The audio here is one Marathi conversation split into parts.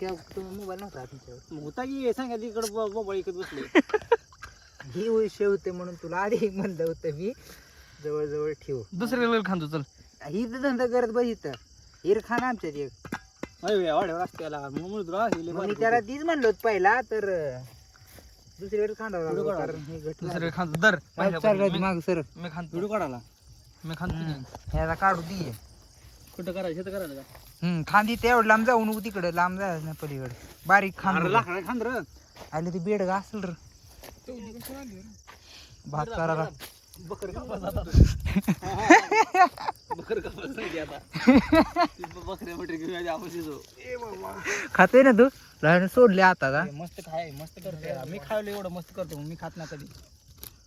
तुम्ही मोबाईल नव्हता तुमच्यावर मग होता की सांगा तिकडे मोबाईल इकडे बसले. ही विषय होते म्हणून तुला आधी म्हणलं होतं मी. जवळजवळ ठेव. दुसऱ्या वेळ खांदो चल. ही तर धंदा करत बस इथं. हिर खान आमच्यात एक. रस्त्याला मग तुला मग मी त्याला तीच म्हणलो होतं पहिला तर दुसरीकडे खांदावं पुढं लागलं. कारण हे दुसऱ्या खांदो. दर माग सर. मी काढाला मी खांदतो. ह्याला काढू दे. कुठं करायचं? करायला का हम्म खांदी तेवढं लांब जाऊ नको तिकडे लांब जायचं ना पलीकडे. बारीक खांद अरे लाकडा आले ते बेड असेल र. भात करायला. बकर बकर घेऊन आपण शिजव खातोय ना तू? लहान सोडले आता का? मस्त खाय मस्त करते मी खावलं एवढं मस्त करतो मी खात नाही कधी.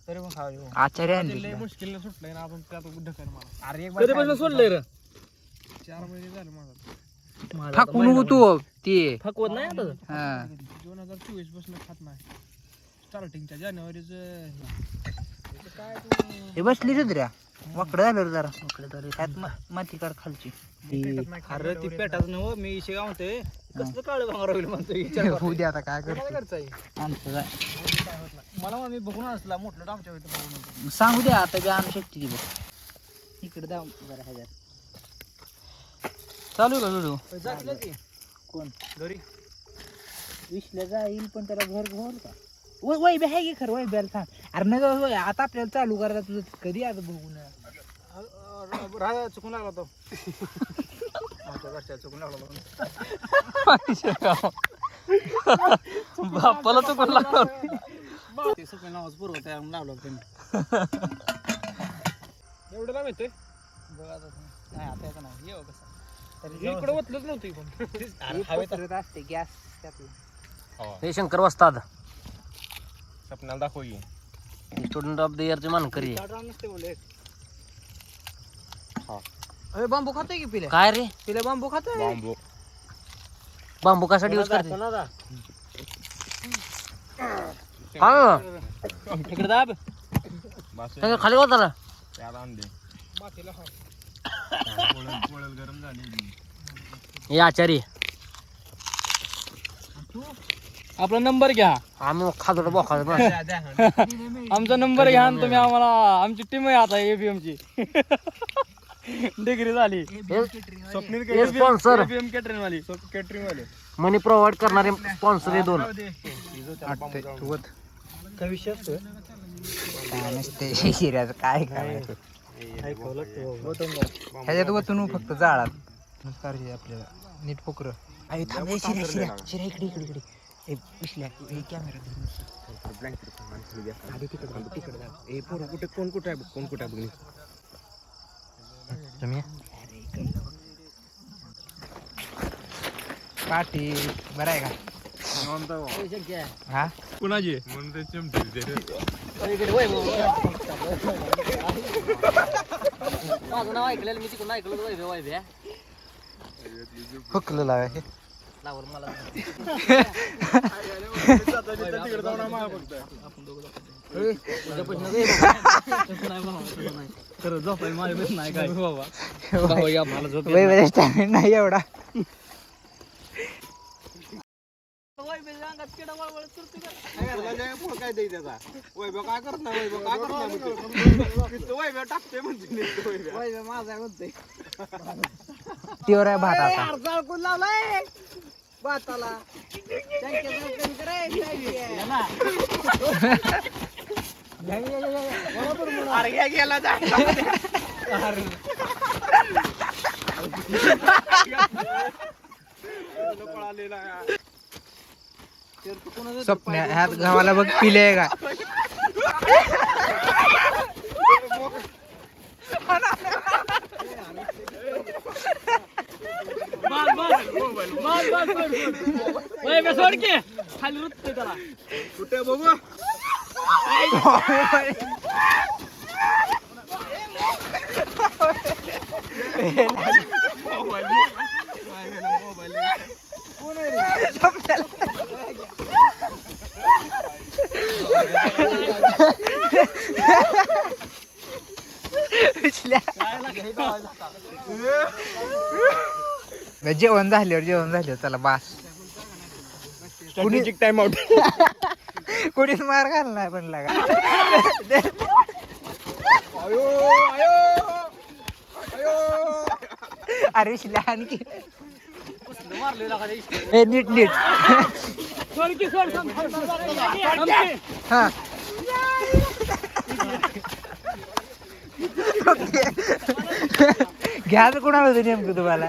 तरी पण खावले आचार्य आणले मुश्किल सुटलंय ना आपण त्यात ढकल मला अरे एक कधीपासून सोडलंय रे? चार महिने झाले माझा. फाकू नको तू ते. फकवत नाही आता? हा. दोन हजार चोवीसपासून खात नाही. स्टार्टिंगच्या जानेवारीच काय हे बसली वाकडं झालं रे जरा. त्यात मा- माती काढ खालची. अरे ती पेटाच नव मी इशे म्हणतोय कसलं काळ भांगर होईल म्हणतो विचार करतोय. होऊ दे आता काय करतो आमचं काय. मला मग मी बघून असला मोठं आमच्या इथं बघून होतं. सांगू द्या आता बी आणू शकते ती बघ. इकडे जाऊ जरा हजार चालू आहे का व्हिडिओ कोण? घरी विसल्या जाईल पण त्याला घर घर का? वय वय बी आहे की खरं वय बेल सांग अरे नाही गं, वय आता आपल्याला चालू करायला तुझं. कधी आता बघून? राहा चुकून लागला तो. आमच्या घरच्या चुकून लागला तो. बापाला चुकून लागला. ते सुकून नावाच पूर्व तयार लावलं होतं त्यांनी. एवढं येतोय? बघ आता. नाही आता नाही. येऊ कसं. तरी इकडे ओतलंच नव्हतं हवेत असते गॅस त्यातलं हे. शंकर वस्ताद. सपनाला दाखव की. स्टुडंट ऑफ द इयरचे मानकरी नसते बोलले अरे बांबू खातोय की पिल्या काय रे? पिल्या बांबू खातोय? बांबू. कशासाठी यूज करते? हा. इकडे दाब. त्याच्याखाली होता मातीला हा हे आचारी. आपला नंबर घ्या. आम्ही खातो बोखा आमचा नंबर घ्या आणि तुम्ही आम्हाला आमची टीम आहे आता एबीएम ची. डिग्री झाली. स्पॉन्सर एबीएम कॅटरिंग वाली कॅटरिंग वाले मनी प्रोव्हाइड करणारे स्पॉन्सर हे दोन. शिऱ्याचं काय करायचं ह्याच्यात वतून फक्त जाळात. करायची आपल्याला नीट पोकर. आई थांब ए, शिऱ्या शिऱ्या शिऱ्या इकडे इकडे इकडे. ए पिशल्या ए कॅमेरा आधी तिकडे तिकडे. ए पोरं कुठे कोण कुठे आहे बघ, कोण कुठे आहे बघ तुम्ही? जाऊ. पाटील बरं आहे का? हा? कुणाची? माझं नाव ऐकलेलं मी तिकडून ऐकलं वैभ्या वैभ्या. हुकलं लावा हे लावलं मला. खरं झोपाय माझ्या बेस नाही काय. बाबा एवढा काय देई त्याचा वैभव काय करत नाही? वैभव काय करत नाही वैभव टाकते म्हणते वैभव. माझा म्हणते तीवर आहे भात आता. लावलाय. भाताला. अरे घ्या गेला स्वप्न ह्यात गावाला बघ पिले का? कुठे बघू जेवण झाल्यावर जेवण झाल्यावर चला बास. स्ट्रॅटेजिक टाइम आउट कोणीच मार घालणार पण लागा अरे शिला आणखी. नीट नीट. हा. घ्या तर कोणाला होतं नेमकं तुम्हाला.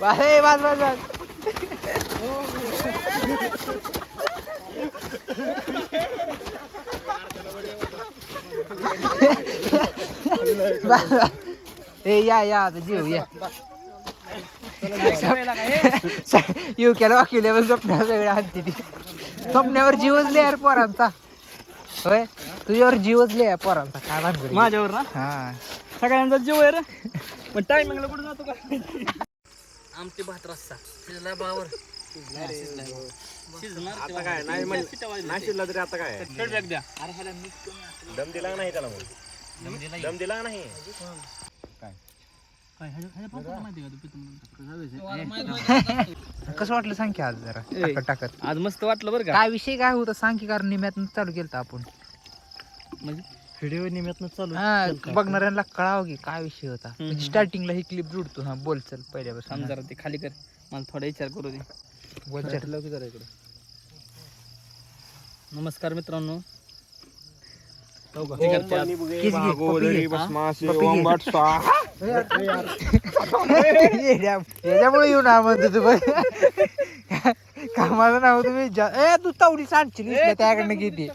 बाय, बस बस बस बस. ए या या आता जीव या. येऊ केला वाकिल्यावर स्वप्नावर सगळ्या आणते ती स्वप्नावर जीवच यार पोरांचा. होय? तुझ्यावर जीवच लिहा पोरांचा. काय भानगड. माझ्यावर ना? हा. सगळ्यांचा जीव आहे रे. पण टायमिंगला कुठे जातो का? आमटी भात रस्सा. शिजला बावर. आता काय? नाही म्हणजे नाही शिरला तरी आता काय? फीडबॅक द्या. दम दिला नाही त्याला मग? दम दिला नाही? कसं वाटलं सांग की आज जरा. टाकत टाकत. आज मस्त वाटलं बरं का? काय विषय काय होता सांग की कारण निम्यातून चालू केलं आपण. म्हणजे? व्हिडिओ निमित्त चालू हा बघणाऱ्यांना कळावं की काय विषय होता. म्हणजे. स्टार्टिंगला ही क्लिप जुडतो. हा बोल चल थांब पहिल्यापासून जरा ते खाली कर. मला थोडा विचार करू दे. बोल चल. नमस्कार मित्रांनो. बुगे किस घे, पप्पी घे. याच्यामुळे येऊन ना म्हणतो तू बघ कामाचं नाव तुम्ही जा- ए तू तावडी सांगशील इथल्या त्याकडनं किती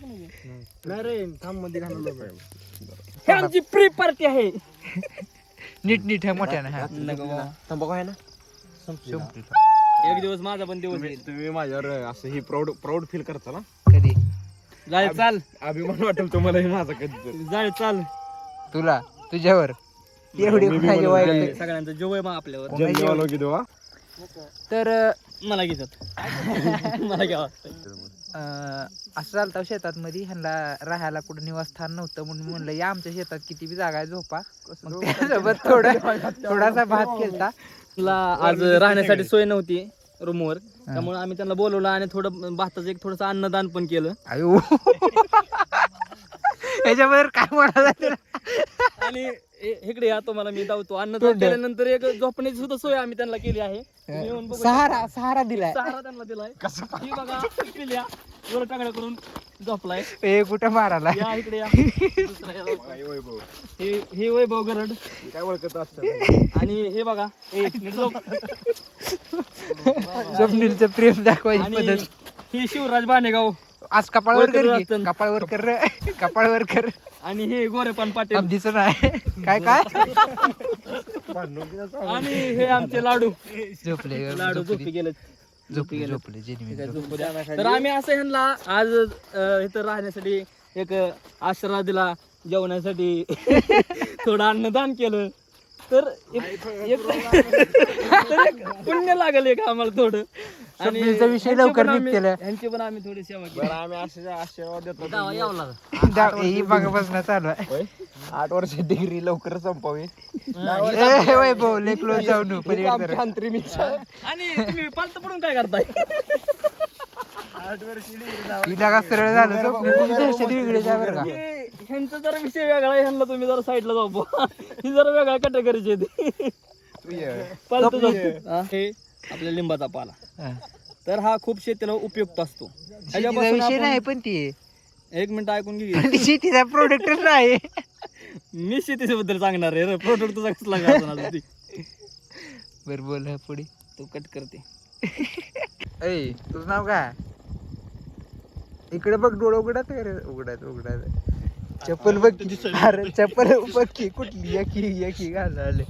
हे आमची प्री पार्टी आहे. नीट नीट आहे हा. नको बाबा. तंबाखू आहे ना. एक दिवस माझा पण दिवस तुम्ही येईल. तुम्ही माझ्यावर असं ही प्राऊड प्राऊड फील करता ना? कधी? जाय चाल. अभिमान वाटेल तुम्हाला हे माझा कधी जाय चाल. तुला? तुझ्यावर? एवढी. नाही. सगळ्यांचा जीव आहे मग आपल्यावर. की देवा. तर मला घेतात. मला घ्यावा अं, असं चालतं शेतात मध्ये ह्यांना राहायला कुठं निवासस्थान नव्हतं म्हणून म्हणलं या आमच्या शेतात किती बी जागा आहे झोपा. मग त्यासोबत थोडा थोडासा भात केलता. तुला आज राहण्यासाठी सोय नव्हती रूमवर. त्यामुळे आम्ही त्यांना बोलवलं आणि थोडं भाताचं एक थोडंसं अन्नदान पण केलं. अयो याच्यावर काय म्हणाला? आणि हे- इकडे या तुम्हाला मी दावतो अन्नदान तोंड. केल्यानंतर एक झोपण्याची सुद्धा सोय आम्ही त्यांना केली आहे. तुम्ही येऊन बघू सहारा सहारा दिलाय. सहारा त्यांना दिलाय. ही बघा पिल्या वर टाकड्या करून झोपलाय. ए कुठं माराला या इकडे या. दुसरा या हे हे वैभव गरड. काय ओळखत असतं? आणि हे बघा ए, नीट झोप. स्वप्नीलचं प्रेम दाखवायची आणि पद्धत. हे शिवराज बाणेगाव. आज कपाळवर वर कर कर की. रतन. कपाळवर कर रे. कपाळवर कर. आणि हे गोरेपान पाटील अगदीच नाही. काय काय? आणि हे आमचे लाडू. झोपले लाडू झोपी झोपले गेले झोपले झोपले. झोपू द्या. तर आम्ही असं ह्यांना आज अं, इथं राहण्यासाठी एक आश्रय दिला. जेवण्यासाठी थोडं अन्नदान केलं. तर एक एक- तर एक पुण्य लागल एक आम्हाला थोडं. स्वप्नीलचा विषय लवकर निघतेला. ह्यांची पण आम्ही थोडी सेवा केली. बरं आम्ही असे आशीर्वाद देतो दावा यावं लागलं. ही चालू आहे. होय? आठ वर्ष डिग्री लवकर संपावी. ए वैभव लय क्लोज जाऊ नको हीच आमची अंतरिम इच्छा आणि तुम्ही पालत पडून काय करताय? हिला का सरळ झालं स्वप्नील तुझी दहशत वेगळी आहे बरं का? हे- ह्यांचा जरा विषय वेगळा आहे ह्यांना तुम्ही जरा साईडला जाऊ बुवा. ही जरा वेगळ्या कॅटेगरीची आहे पालतू. हा, हे आपल्या लिंबाचा पाला. हा. तर हा खूप शेतीला उपयुक्त असतो. शेतीचा ह्याच्यापासून विषय आपण- नाही पण ती. एक मिनिट ऐकून घे. पण ती शेतीचा प्रोडक्टच नाही. मी शेतीच्या बद्दल सांगणार आहे प्रोडक्ट तुझा कसला असणार. बर बोल हा पुढे. तू कट करते. ऐ तुझं नाव काय? इकडे बघ डोळं उघडत उघडत उघडत. चप्पल बघ की. अरे चप्पल बघ की. कुठली? यकी यकी घालाले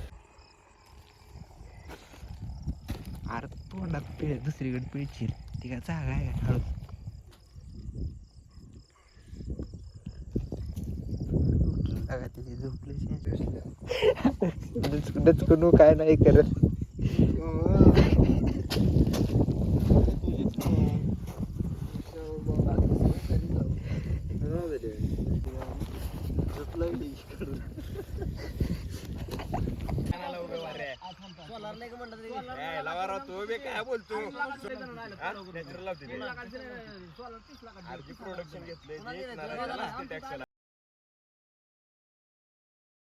अरे तोंडात पिळ दुसरीकडे पिळशील. ती काय जागा आहे का? हळू त्याची झोपली डचकून काय नाही करत. सोलार नाही का म्हणतात अरे काय बोलतो? सोलर तीस प्रोडक्शन घेतले